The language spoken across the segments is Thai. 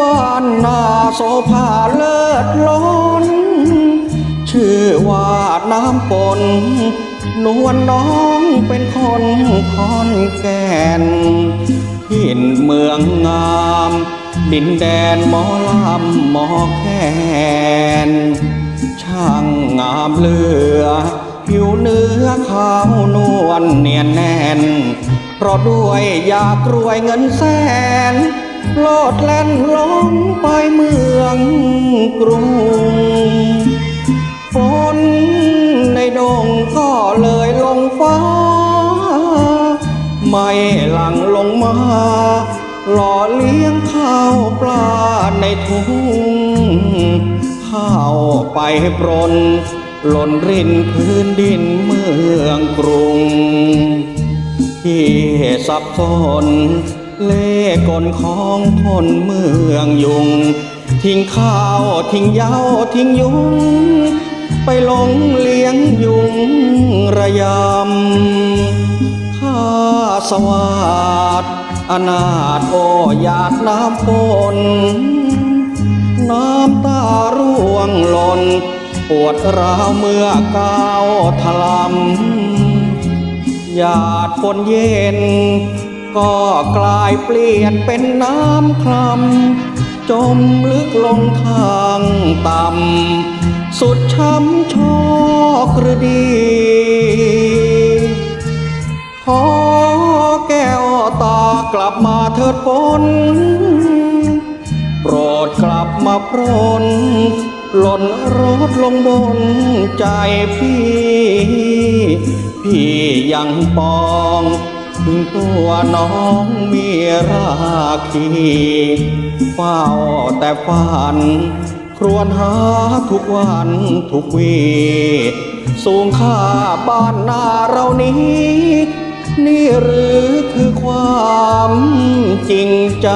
บ้านนาโสภาเลิศล้น ชื่อว่าน้ำปนนวลน้องเป็นคนคอนแก่นถิ่นเมืองงาม ดินแดนหมอลำหมอแคนช่างงามเลือผิวเนื้อขาวนวลเนียนแน่นเพราะด้วยอยากรวยเงินแสน โลดแล่นลงไปเมืองกรุงฝนในดงก็เลยลงฟ้า ไม่หลังลงมา หล่อเลี้ยงข้าวปลาในทุ่ง ข้าวไปปรนหล่นรินพื้นดินเมืองกรุง ที่สับสน เล่กลของคนเมืองยุง ทิ้งข้าวทิ้งเย้าทิ้งยุง ไปหลงเลี้ยงยุงระยำข้าสวัสดอนาถโออยากน้ำฝนน้ำตาร่วงหล่นปวดร้าวเมื่อก้าวทลำหยาดฝนเย็น ก็กลายเปลี่ยนเป็นน้ำคลำจมลึกลงทางต่ำ สุดช้ำชอกรือดีขอแก้วตากลับมาเถิดฝนโปรดกลับมาพรนหล่นรถลงบนใจพี่ พี่ยังปอง ถึงตัวน้องมีราคีเฝ้าแต่ฝัน ครวญหาทุกวันทุกวี สูงค่าบ้านนาเรานี้ นี่หรือคือความจริงใจ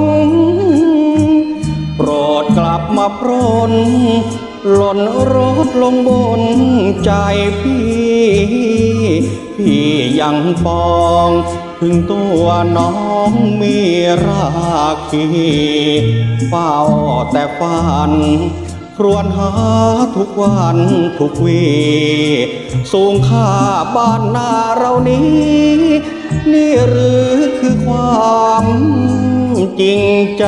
น โปรดกลับมาพรนหล่นรถลงบนใจพี่ พี่ยังปอง ถึงตัวน้องมีราคีเฝ้าแต่ฝัน ครวญหาทุกวันทุกวี สูงค่าบ้านนาเรานี้ นี่หรือคือความ จริงใจ